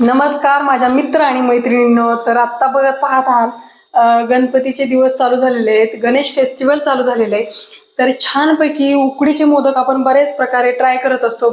नमस्कार माझ्या मित्र आणि मैत्रिणींनो तर आत्ता बघत पाहत आहात गणपतीचे दिवस चालू झालेले आहेत गणेश फेस्टिवल चालू झालेले आहे. तर छानपैकी उकडीचे मोदक आपण बरेच प्रकारे ट्राय करत असतो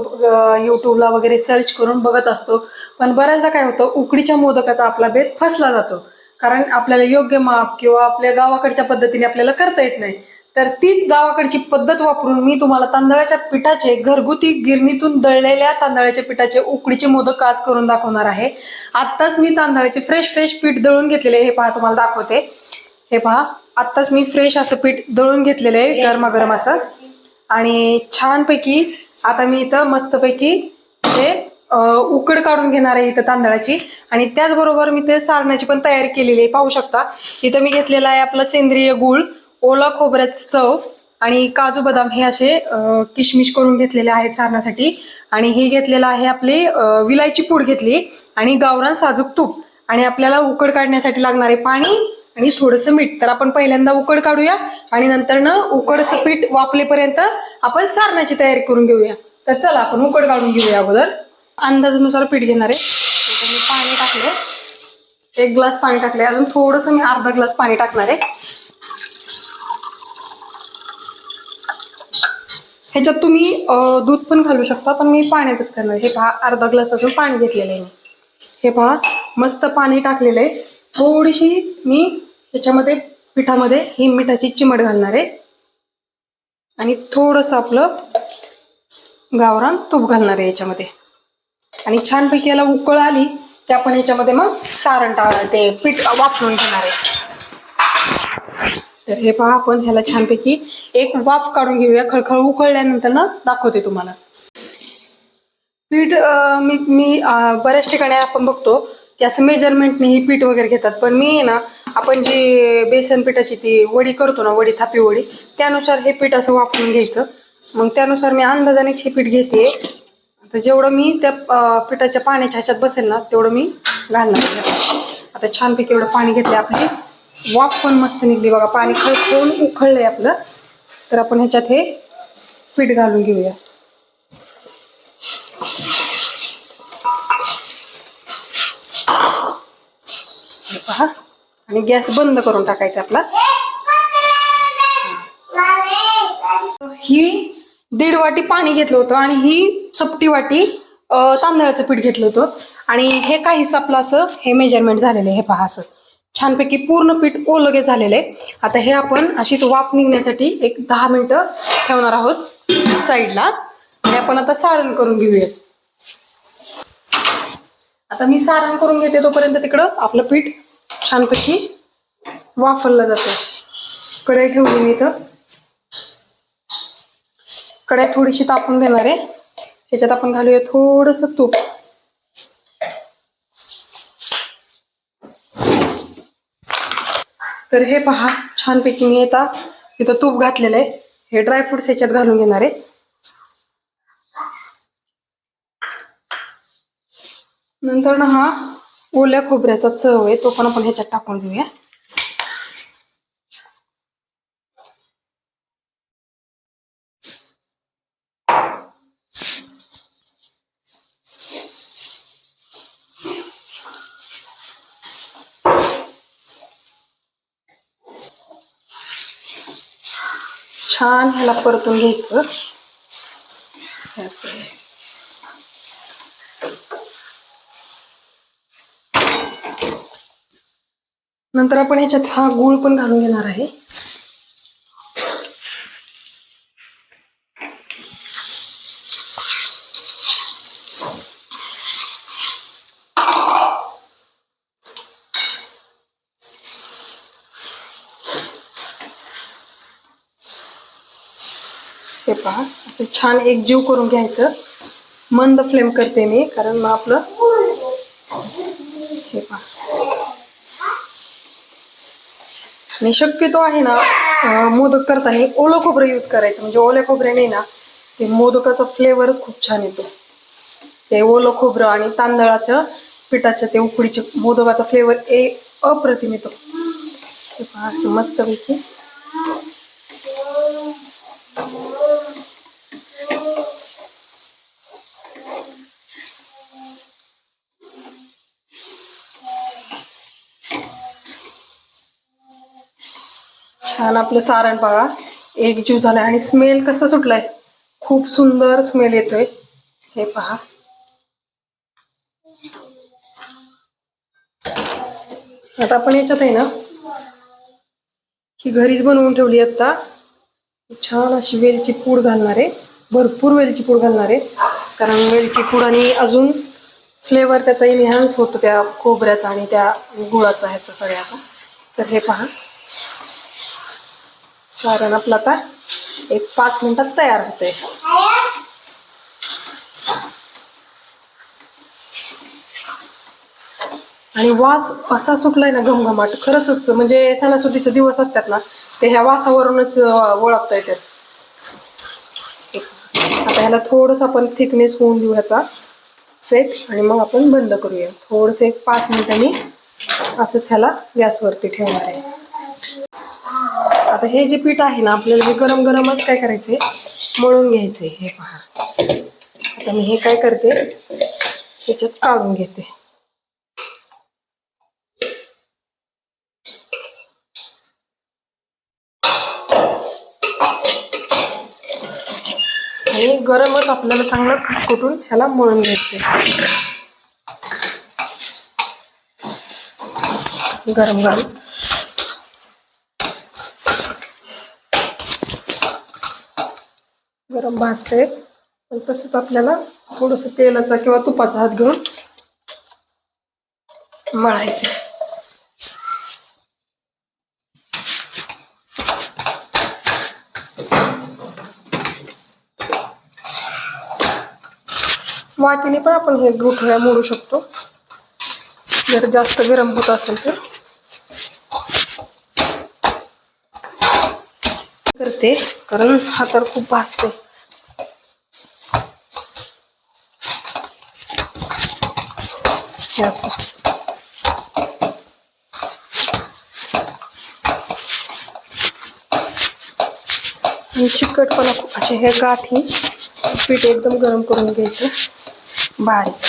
यूट्यूबला वगैरे सर्च करून बघत असतो. पण बऱ्याचदा काय होतं उकडीच्या मोदकाचा आपला बेत फसला जातो. कारण आपल्याला योग्य माप किंवा आपल्या गावाकडच्या पद्धतीने आपल्याला करता येत नाही. तर तीच गावाकडची पद्धत वापरून मी तुम्हाला तांदळाच्या पिठाचे घरगुती गिरणीतून दळलेल्या तांदळाच्या पिठाचे उकडीचे मोदक आज करून दाखवणार आहे. आत्ताच मी तांदळाचे फ्रेश फ्रेश पीठ दळून घेतलेले हे पहा तुम्हाला दाखवते. हे पहा आत्ताच मी फ्रेश असं पीठ दळून घेतलेलं आहे गरमागरम असं. आणि छानपैकी आता मी इथं मस्तपैकी हे उकड काढून घेणार आहे इथं तांदळाची. आणि त्याचबरोबर मी ते सारण्याची पण तयारी केलेली आहे. पाहू शकता. इथं मी घेतलेला आहे आपलं सेंद्रिय गूळ. ओला खोबऱ्याची चव आणि काजू बदाम हे असे किशमिश करून घेतलेले आहेत सारण्यासाठी. आणि हे घेतलेलं आहे आपली विलायची पूड घेतली आणि गावरान साजूक तूप. आणि आपल्याला उकड काढण्यासाठी लागणारे पाणी आणि थोडंसं मीठ. तर आपण पहिल्यांदा उकड काढूया आणि नंतर न उकडचं पीठ वापलेपर्यंत आपण सारणाची तयारी करून घेऊया. तर चला आपण उकड काढून घेऊया अगोदर. अंदाजानुसार पीठ घेणार आहे. मी पाणी टाकले एक ग्लास पाणी टाकले अजून थोडंसं मी अर्धा ग्लास पाणी टाकणार आहे. ह्याच्यात तुम्ही दूध पण घालू शकता पण मी पाण्यातच करणार. हे पहा अर्धा ग्लास अजून पाणी घेतलेलं आहे हे पहा मस्त पाणी टाकलेलं आहे. थोडीशी मी ह्याच्यामध्ये पिठामध्ये ही मिठाची चिमट घालणार आहे. आणि थोडंसं आपलं गावरान तूप घालणार आहे याच्यामध्ये आणि छानपैकी याला उकळ आली की आपण याच्यामध्ये मग सारण टाळ ते पीठ वापरून घेणार आहे. तर हे पहा आपण ह्याला छानपैकी एक वाफ काढून घेऊया. खळखळ उकळल्यानंतर ना दाखवते तुम्हाला. पीठ मी मी बऱ्याच ठिकाणी आपण बघतो की असं मेजरमेंटने ही पीठ वगैरे घेतात. पण मी ना आपण जी बेसन पिठाची ती वडी करतो ना वडी थापी वडी त्यानुसार हे पीठ असं वापरून घ्यायचं. मग त्यानुसार मी अंदाजाने हे पीठ घेते. आता जेवढं मी त्या पिठाच्या पाण्याच्या ह्याच्यात बसेल ना तेवढं मी घालणार आता छानपैकी एवढं पाणी घेतले आपली. वाफ पण मस्त निघली बघा. पाणी खळखळून उखळलंय आपलं. तर आपण ह्याच्यात हे पीठ घालून घेऊया. पहा. आणि गॅस बंद करून टाकायचा आपला. ही दीड वाटी पाणी घेतलं होतं आणि ही चपटी वाटी तांदळाचं पीठ घेतलं होतं. आणि हे काहीच आपलं असं हे मेजरमेंट झालेलं आहे. हे पहा असं. छानपैकी पूर्ण पीठ ओलगे झालेलं. आहे आता हे आपण अशीच वाफ निघण्यासाठी एक दहा मिनटं ठेवणार आहोत साईडला. आणि आपण आता सारण करून घेऊयात. आता मी सारण करून घेते तोपर्यंत तिकडं आपलं पीठ छानपैकी वाफरलं जातं. कढई ठेवली मी इथं. कढई थोडीशी तापून देणार आहे. ह्याच्यात आपण घालूया थोडस तूप. तर हे पहा छानपैकी मी आता इथं तूप घातलेलं आहे. हे ड्रायफ्रुट्स ह्याच्यात घालून घेणार आहे. नंतर ना हा ओल्या खोबऱ्याचा चव आहे तो पण आपण ह्याच्यात टाकून घेऊया. छान ह्याला परतून घ्यायचं. नंतर आपण ह्याच्यात हा गूळ पण घालून घेणार आहे. हे पहा असं छान एक जीव करून घ्यायचं. मंद फ्लेम करते मी कारण मग आपलं हे पहा. आणि शक्यतो आहे ना मोदक करताना ओलं खोबरं यूज करायचं. म्हणजे ओल्या खोबऱ्याने ना ते मोदकाचा फ्लेवरच खूप छान येतो. ते ओलं खोबरं आणि तांदळाचं पिठाचं ते उकडीचे मोदकाचा फ्लेवर ए अप्रतिम येतो. असं मस्तपैकी. छान आपलं सारण बघा. एकजीव झालाय आणि स्मेल कसं सुटलाय? खूप सुंदर स्मेल येतोय. हे पहा. आता आपण याच्यात आहे ना ही घरीच बनवून ठेवली आता. छान अशी वेलची पूड घालणार आहे भरपूर वेलची पूड घालणार. आहे कारण वेलची पूड आणि अजून फ्लेवर त्याचा इन्हान्स होतो त्या खोबऱ्याचा आणि त्या गुळाचा ह्याचा सगळ्याचा. तर हे पहा. सारण आपलं आता. एक पाच मिनिटात तयार होते आणि वास असा सुटलाय ना घमघमाट. खरंच म्हणजे सणासुदीचे दिवस असतात ना ते ह्या वासावरूनच ओळखता येतात. आता ह्याला थोडस आपण थिकनेस होऊन देऊ ह्याचा. सेट आणि मग आपण बंद करूया. थोडस एक पाच मिनिटांनी असंच ह्याला गॅसवरती ठेवणार आहे. आता हे जे पीठ आहे ना आपल्याला हे गरम गरमच काय करायचे मळून घ्यायचे हे पहा. आता मी हे काय करते? ह्याच्यात काढून घेते. आणि गरमच आपल्याला चांगलं कुटून ह्याला मळून घ्यायचे गरम गरम गरम भाजते पण तसंच आपल्याला थोडस तेलाचा किंवा तुपाचा हात घेऊन मळायचं वाटीने पण आपण हे गुठळ्या मोडू शकतो. जर जास्त गरम होत असेल तर. करते कारण हाताला खूप भाजते हे असं आणि चिकटपणा खूप असे हे गाठी पीठ एकदम गरम करून घ्यायचं. बारीक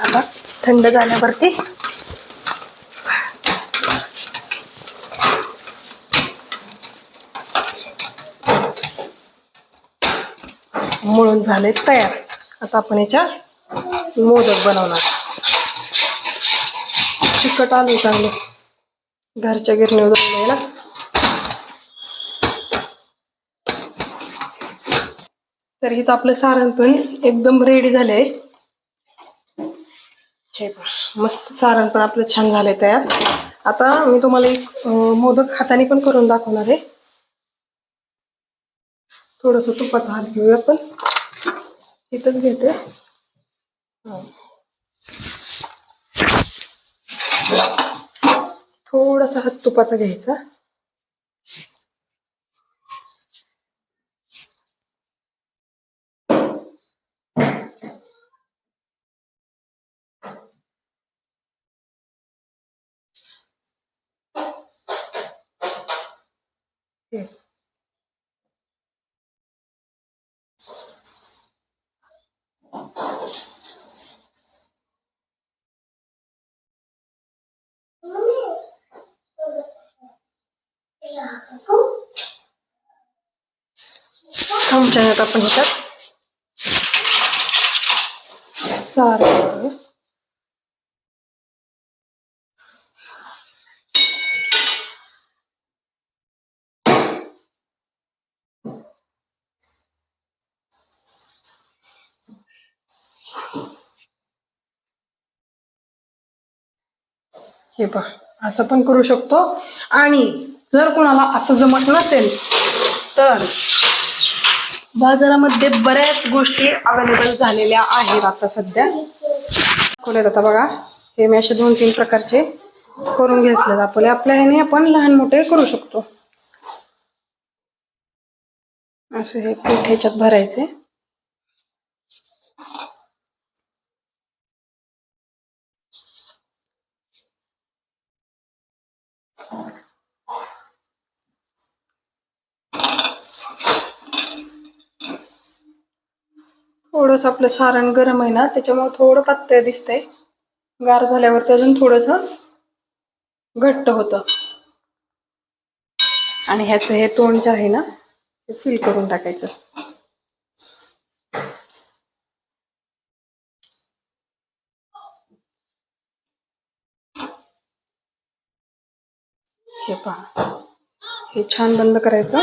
आता थंड झाल्यावरती मळून झाले तयार. आता आपण याच्या मोदक बनवणार. चिकट आलू चांगले. घरच्या गिरणीवर बनवलंय ना. तर इथं आपलं सारण पण एकदम रेडी झालंय हे मस्त सारण पण आपलं छान झालंय तयार. आता मी तुम्हाला एक मोदक हाताने पण करून दाखवणार आहे. थोडस तुपाचा हात घेऊया आपण. इथंच घेते. थोडासा हात तुपाचा घ्यायचा हे. आमच्या ह्यात आपण ह्याच्यात सार. हे पहा असं पण करू शकतो. आणि जर कोणाला असं जमत नसेल तर बाजारामध्ये बऱ्याच गोष्टी अवेलेबल झालेल्या आहेत आता सध्या. दाखवले आता बघा. हे मी असे दोन तीन प्रकारचे करून घेतले दाखवले आपल्या ह्याने आपण लहान मोठे करू शकतो. असे हे पीठ ह्याच्यात भरायचे थोडंसं आपलं सारण गरम आहे ना त्याच्यामुळे थोडं पातळ दिसतंय. गार झाल्यावरती अजून थोडंसं घट्ट होतं. आणि ह्याचं हे तोंड जे आहे ना ते फिल करून टाकायचं. हे पहा. हे छान बंद करायचं.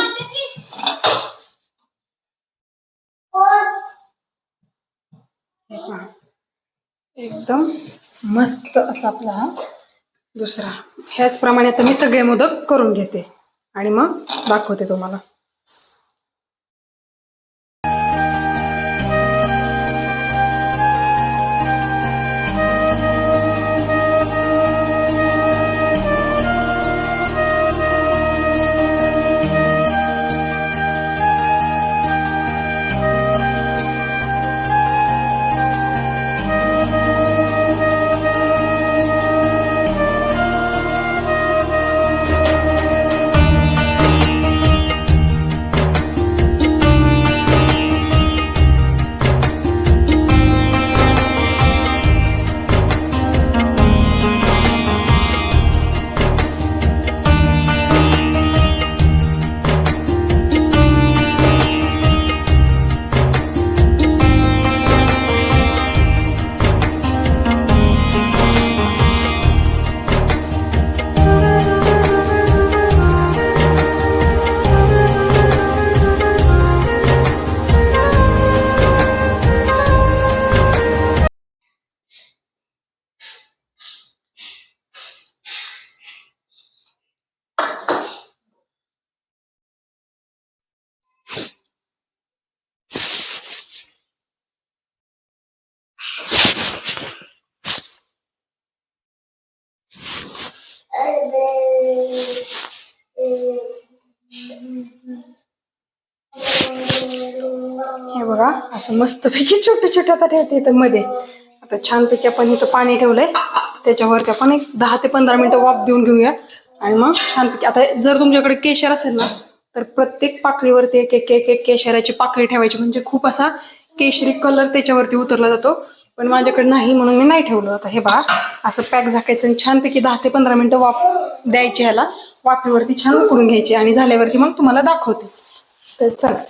एकदम मस्त असा आपला हा दुसरा. ह्याचप्रमाणे आता मी सगळे मोदक करून घेते. आणि मग दाखवते तुम्हाला. हे बघा असं मस्तपैकी छोटे छोटे आता ठेवते इथं मध्ये. आता छानपैकी आपण इथं पाणी ठेवलंय. त्याच्यावरती आपण एक दहा ते पंधरा मिनिटं वाफ देऊन घेऊया आणि मग छानपैकी आता जर तुमच्याकडे केशर असेल ना तर प्रत्येक पाकळीवरती एक एक एक एक केशराची पाकळी ठेवायची. म्हणजे खूप असा केशरी कलर त्याच्यावरती उतरला जातो. पण माझ्याकडे नाही म्हणून मी नाही ठेवलं. आता हे बघा असं पॅक झाकायचं आणि छानपैकी दहा ते पंधरा मिनिटं वाफ द्यायची ह्याला. वाफेवरती छान उकडून घ्यायची आणि झाल्यावरती मग तुम्हाला दाखवते. तर चला.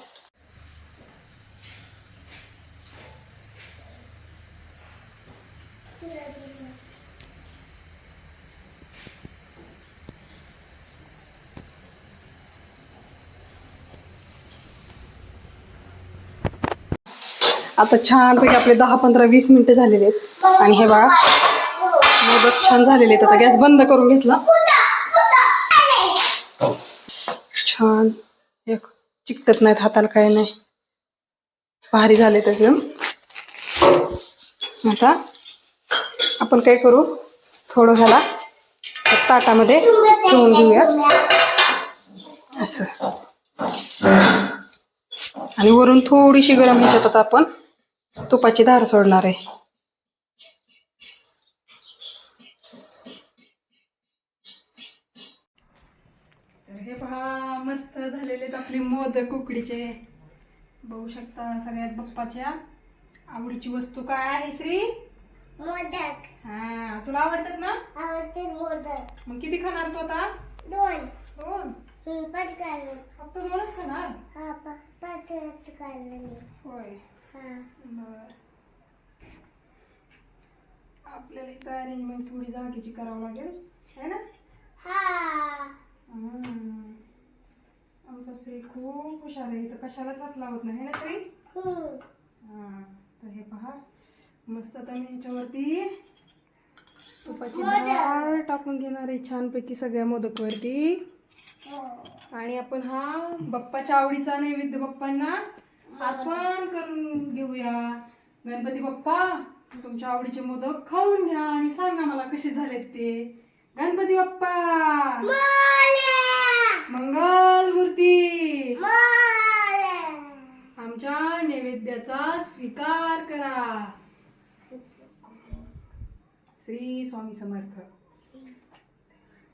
आता छानपैकी आपले दहा पंधरा वीस मिनिटं झालेले आहेत. आणि हे बघा मोदक छान झालेले आहेत. आता गॅस बंद करून घेतला. छान. एक चिकटत नाहीत हाताला काही नाही. भारी झाले तर एकदम आता आपण काय करू? थोडं ह्याला ताटामध्ये ठेवून घेऊया. असं. आणि वरून थोडीशी गरम ह्याच्यात आता आपण तुपाची धार सोडणार आहे. तर हे पहा मस्त झालेले आपले मोदक उकडीचे. बघू शकता सगळ्यात बाप्पाच्या आवडीची वस्तू काय आहे श्री? मोदक. हा तुला आवडतात ना? आवडते मोदक. मग किती खाणार तू आता? दोन. दोन? हम्म, पाच काढलं फक्त दोनच खाणार? हा पा- पाच काढलं मी. होय. हा बर. आपल्याला इथं अरेंजमेंट थोडी जागेची करावं लागेल. है ना? हा. हम्म. आमचा श्री खूप हुशार आहे. इथं कशालाच हात लावत नाही. है ना श्री? हम्म. हा. तर हे पहा. मस्त आता मी ह्याच्यावरती तुपाची डाळ टाकून घेणार आहे छानपैकी सगळ्या मोदकवरती. हो. आणि आपण हा बाप्पाच्या आवडीचा नैवेद्य बाप्पांना अर्पण करून घेऊया. गणपती बाप्पा तुमच्या आवडीचे मोदक खाऊन घ्या आणि सांगा मला कसे झालेत ते. गणपती बाप्पा! मंगल मूर्ती! आमच्या नैवेद्याचा स्वीकार करा. श्री स्वामी समर्थ.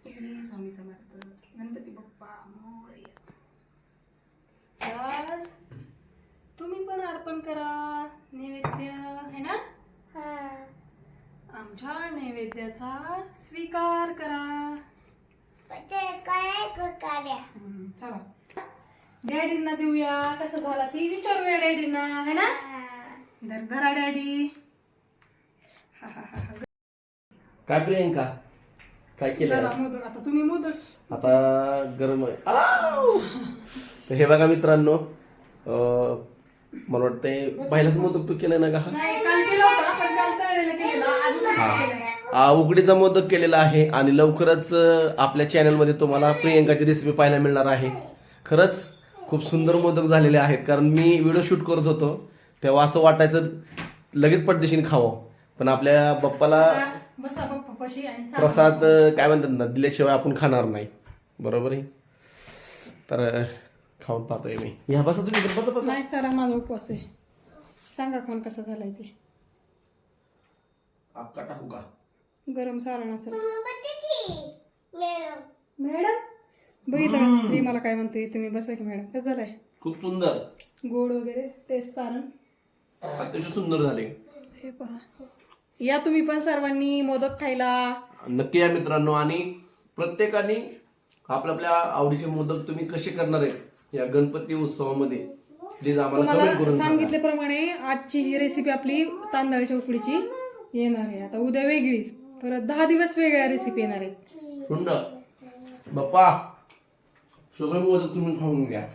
श्री स्वामी समर्थ. गणपती बाप्पा मोरया. तुम्ही पण अर्पण करा नैवेद्य है ना? हा. आमच्या नैवेद्याचा स्वीकार करा. हम्म, चला. डॅडींना देऊया. कसं झाला ती विचारूया डॅडींना है ना? धर धरा डॅडी. काय प्रियंका? काय केलं चला मोदक आता तुम्ही मोदक आता गरम आहे! तर हे बघा मित्रांनो अं, मला वाटतंय पहिलाच मोदक तू केलं ना का हा? नाही काल केलं होतं पण काल तळलेलं केलेलं. अजून नाही केलंय. आ, उकडीचा मोदक केलेला आहे आणि लवकरच अं, आपल्या चॅनलमध्ये तुम्हाला प्रियंकाची रेसिपी पाहायला मिळणार आहे. खरंच खूप सुंदर मोदक झालेले आहेत. कारण मी व्हिडिओ शूट करत होतो तेव्हा असं वाटायचं लगेच पटदिशीने खावं. पण आपल्या बाप्पाला आता बसा पप्पा पशी आणि सांगा. प्रसाद अं, काय म्हणतात ना दिल्याशिवाय आपण खाणार नाही. बरोबर आहे? तर अं, खाऊन पाहतोय मी. ह्या बसा तुम्ही इकडे बसा बसा. नाही सर माझा उपवास आहे. सांगा कोण कसं झालाय ते. आपका टाकू का? गरम सारण असेल. मॅडम. मॅडम बघितलं का स्त्री मला काय म्हणते तुम्ही बसा की मॅडम. कसं झालंय? खूप सुंदर. गोड वगैरे तेच सारण. अतिशय सुंदर झाले. हे पहा. या तुम्ही पण सर्वांनी मोदक खायला. नक्की या मित्रांनो आणि प्रत्येकाने आपल्या आपल्या आवडीचे मोदक तुम्ही कसे करणार आहेत या गणपती उत्सवामध्ये प्लीज आम्हाला कमेंट तुम्हाला करून सांगा. सांगितल्याप्रमाणे आजची ही रेसिपी आपली तांदळाच्या उकडीची येणार आहे. आता उद्या वेगळीच. परत दहा दिवस वेगळ्या रेसिपी येणार आहेत. सुंदर. बाप्पा सगळे मोदक तुम्ही खाऊन घ्या.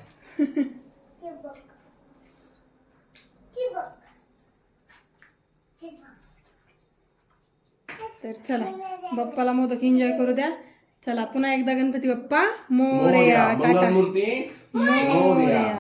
तर चला बाप्पाला मोदक एन्जॉय करू द्या. चला पुन्हा एकदा गणपती बाप्पा. मोरया टाटा. मंगळमूर्ती मोरया.